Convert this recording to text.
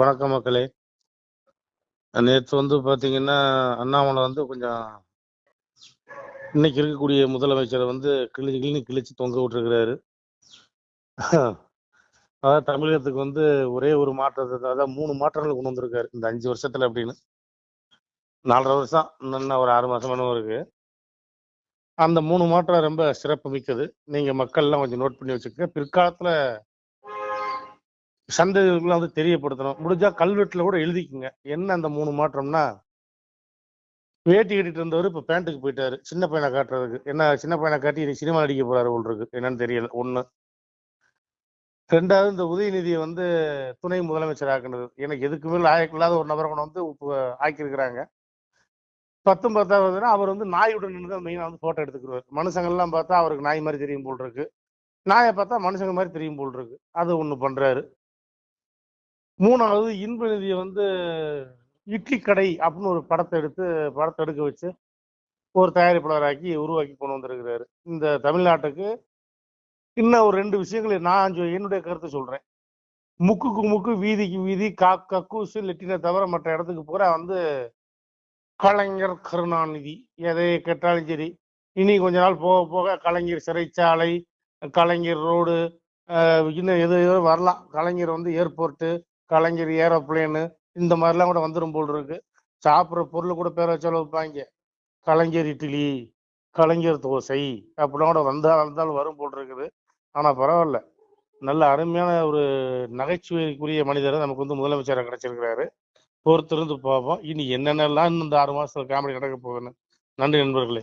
வணக்கம் மக்களே. நேற்று வந்து பார்த்தீங்கன்னா அண்ணாமலை வந்து கொஞ்சம் இன்னைக்கு இருக்கக்கூடிய முதலமைச்சரை வந்து கிழிச்சு கிழிச்சு கிழிச்சு தொங்க விட்டுருக்கிறாரு. அதாவது தமிழகத்துக்கு வந்து ஒரே ஒரு மாற்றத்தை அதாவது மூணு மாற்றங்கள் கொண்டு வந்திருக்காரு இந்த அஞ்சு வருஷத்துல அப்படின்னு. நாலரை வருஷம் இன்னும் ஒரு ஆறு மாசம் வேணும் இருக்கு. அந்த மூணு மாற்றம் ரொம்ப சிறப்பு மிக்கது. நீங்க மக்கள்லாம் கொஞ்சம் நோட் பண்ணி வச்சுக்க பிற்காலத்துல சந்ததிகளுக்குலாம் வந்து தெரியப்படுத்தணும். முடிஞ்சா கல்வெட்டுல கூட எழுதிக்குங்க. என்ன அந்த மூணு மாற்றம்னா வேட்டி கட்டிட்டு இருந்தவர் இப்ப பேண்ட்டுக்கு போயிட்டாரு. சின்ன பையனை காட்டுறதுக்கு. என்ன சின்ன பையனை காட்டி இன்னைக்கு சினிமா நடிக்க போறாரு போல் இருக்கு. என்னன்னு தெரியல. ஒண்ணு. ரெண்டாவது இந்த உதயநிதியை வந்து துணை முதலமைச்சர் ஆக்குனது. எனக்கு எதுக்குமே லாயக்கு ஆயக்கில்லாத ஒரு நபரை கொண்டு வந்து இப்போ ஆக்கியிருக்கிறாங்க. பத்தும் பத்தாவது அவர் வந்து நாயுடன் நின்று தான் மெயினாக வந்து ஃபோட்டோ எடுத்துக்கிறார் மனுஷங்கள்லாம் பார்த்தா அவருக்கு நாய் மாதிரி தெரியும் போல் இருக்கு. நாயை பார்த்தா மனுஷங்க மாதிரி தெரியும் போல் இருக்கு. அது ஒன்று பண்றாரு. மூணாவது இன்ப நிதியை வந்து இட்லி கடை அப்படின்னு ஒரு படத்தை எடுத்து படத்தை எடுக்க வச்சு ஒரு தயாரிப்பாளராக்கி உருவாக்கி கொண்டு வந்திருக்கிறாரு. இந்த தமிழ்நாட்டுக்கு இன்னும் ஒரு ரெண்டு விஷயங்களை நான் அஞ்சு என்னுடைய கருத்தை சொல்றேன். முக்குக்கு முக்கு வீதிக்கு வீதி கா கக்கூசு லெட்டினை தவிர மற்ற இடத்துக்கு பூரா வந்து கலைஞர் கருணாநிதி. எதை கேட்டாலும் சரி இனி கொஞ்ச நாள் போக போக கலைஞர் சிறைச்சாலை கலைஞர் ரோடு இன்னும் எது எதுவும் வரலாம். கலைஞர் வந்து ஏர்போர்ட்டு கலைஞர் ஏரோப்ளேனு இந்த மாதிரிலாம் கூட வந்துடும் போல் இருக்கு. சாப்பிட்ற பொருள் கூட பேர வச்சாலும் வைப்பாங்க கலைஞர் இட்லி கலைஞர் தோசை அப்படிலாம் கூட வந்தால் வந்தாலும் வரும் போல் இருக்குது. ஆனால் பரவாயில்ல. நல்ல அருமையான ஒரு நகைச்சுவைக்குரிய மனிதர் நமக்கு வந்து முதலமைச்சராக கிடைச்சிருக்கிறாரு. பொறுத்திருந்து பார்ப்போம். இனி என்னென்னலாம் இன்னும் இந்த ஆறு மாசத்துல காமெடி நடக்க போகுதுன்னு. நன்றி நண்பர்களே.